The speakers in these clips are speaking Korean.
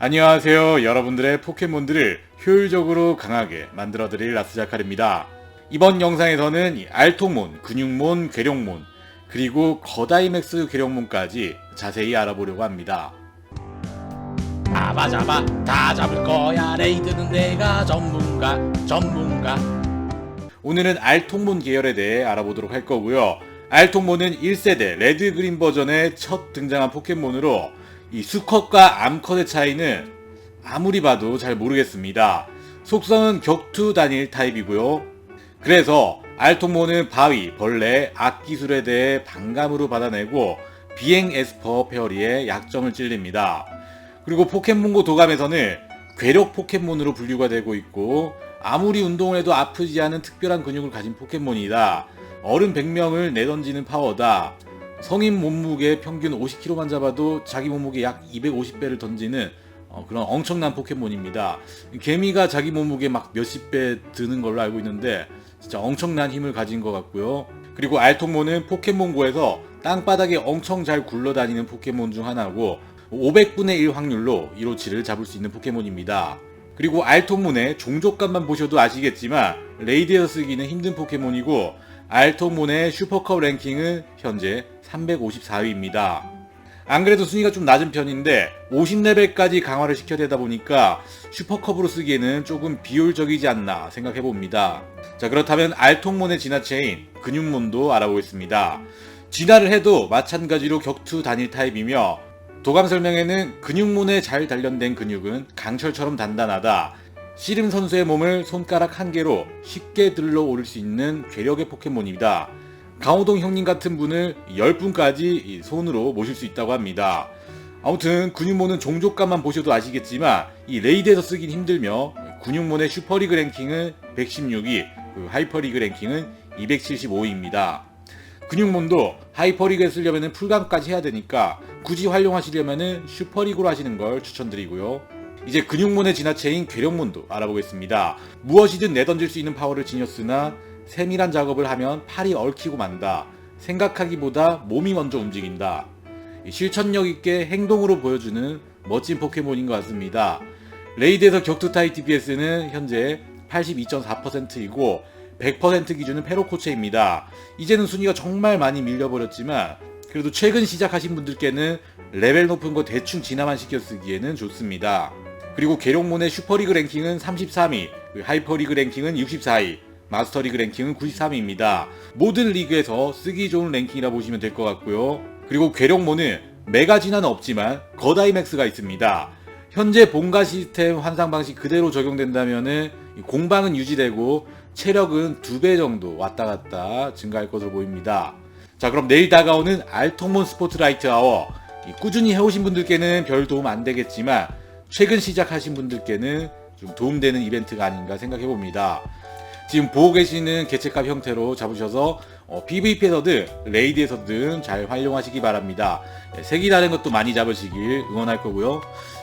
안녕하세요. 여러분들의 포켓몬들을 효율적으로 강하게 만들어드릴 라스자칼입니다. 이번 영상에서는 이 알통몬, 근육몬, 괴력몬, 그리고 거다이맥스 괴력몬까지 자세히 알아보려고 합니다. 잡아 잡아 다 잡을 거야 레이드는 내가 전문가 전문가 오늘은 알통몬 계열에 대해 알아보도록 할 거고요. 알통몬은 1세대 레드 그린 버전에 첫 등장한 포켓몬으로 이 수컷과 암컷의 차이는 아무리 봐도 잘 모르겠습니다. 속성은 격투 단일 타입이고요. 그래서 알통몬은 바위, 벌레, 악기술에 대해 반감으로 받아내고 비행 에스퍼 페어리의 약점을 찔립니다. 그리고 포켓몬고 도감에서는 괴력 포켓몬으로 분류가 되고 있고 아무리 운동을 해도 아프지 않은 특별한 근육을 가진 포켓몬이다. 어른 100명을 내던지는 파워다. 성인 몸무게 평균 50kg만 잡아도 자기 몸무게 약 250배를 던지는 어, 그런 엄청난 포켓몬입니다. 개미가 자기 몸무게 막 몇십 배 드는 걸로 알고 있는데 진짜 엄청난 힘을 가진 것 같고요. 그리고 알통몬은 포켓몬고에서 땅바닥에 엄청 잘 굴러다니는 포켓몬 중 하나고 500분의 1 확률로 이로치를 잡을 수 있는 포켓몬입니다. 그리고 알통몬의 종족값만 보셔도 아시겠지만 레이드에서 쓰기는 힘든 포켓몬이고 알통몬의 슈퍼컵 랭킹은 현재 354위입니다. 안 그래도 순위가 좀 낮은 편인데 50레벨까지 강화를 시켜야 되다 보니까 슈퍼컵으로 쓰기에는 조금 비효율적이지 않나 생각해 봅니다. 자 그렇다면 알통몬의 진화체인 근육몬도 알아보겠습니다. 진화를 해도 마찬가지로 격투 단일 타입이며 도감 설명에는 근육몬에 잘 단련된 근육은 강철처럼 단단하다. 씨름 선수의 몸을 손가락 한 개로 쉽게 들러 올릴 수 있는 괴력의 포켓몬이다. 강호동 형님 같은 분을 10분까지 손으로 모실 수 있다고 합니다. 아무튼 근육몬은 종족값만 보셔도 아시겠지만 이 레이드에서 쓰긴 힘들며 근육몬의 슈퍼리그 랭킹은 116위, 그 하이퍼리그 랭킹은 275위입니다. 근육몬도 하이퍼리그에 쓰려면 풀감까지 해야 되니까 굳이 활용하시려면 슈퍼리그로 하시는 걸 추천드리고요. 이제 근육몬의 진화체인 괴력몬도 알아보겠습니다. 무엇이든 내던질 수 있는 파워를 지녔으나 세밀한 작업을 하면 팔이 얽히고 만다. 생각하기보다 몸이 먼저 움직인다. 실천력 있게 행동으로 보여주는 멋진 포켓몬인 것 같습니다. 레이드에서 격투 타입 DPS는 현재 82.4%이고 100% 기준은 페로코체입니다. 이제는 순위가 정말 많이 밀려버렸지만 그래도 최근 시작하신 분들께는 레벨 높은 거 대충 진화만 시켜 쓰기에는 좋습니다. 그리고 괴력몬의 슈퍼리그 랭킹은 33위, 하이퍼리그 랭킹은 64위, 마스터리그 랭킹은 93위입니다. 모든 리그에서 쓰기 좋은 랭킹이라 보시면 될 것 같고요. 그리고 괴력몬은 메가 진화는 없지만 거다이맥스가 있습니다. 현재 본가 시스템 환상 방식 그대로 적용된다면은 공방은 유지되고 체력은 두 배 정도 왔다 갔다 증가할 것으로 보입니다. 자 그럼 내일 다가오는 알통몬 스포트라이트 아워 이 꾸준히 해오신 분들께는 별 도움 안 되겠지만 최근 시작하신 분들께는 좀 도움되는 이벤트가 아닌가 생각해 봅니다. 지금 보고 계시는 개체값 형태로 잡으셔서 어, PVP에서든 레이드에서든 잘 활용하시기 바랍니다. 네, 색이 다른 것도 많이 잡으시길 응원할 거고요.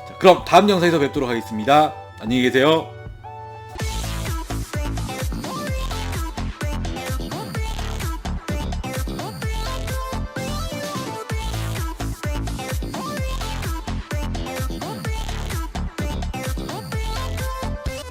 자, 그럼 다음 영상에서 뵙도록 하겠습니다. 안녕히 계세요.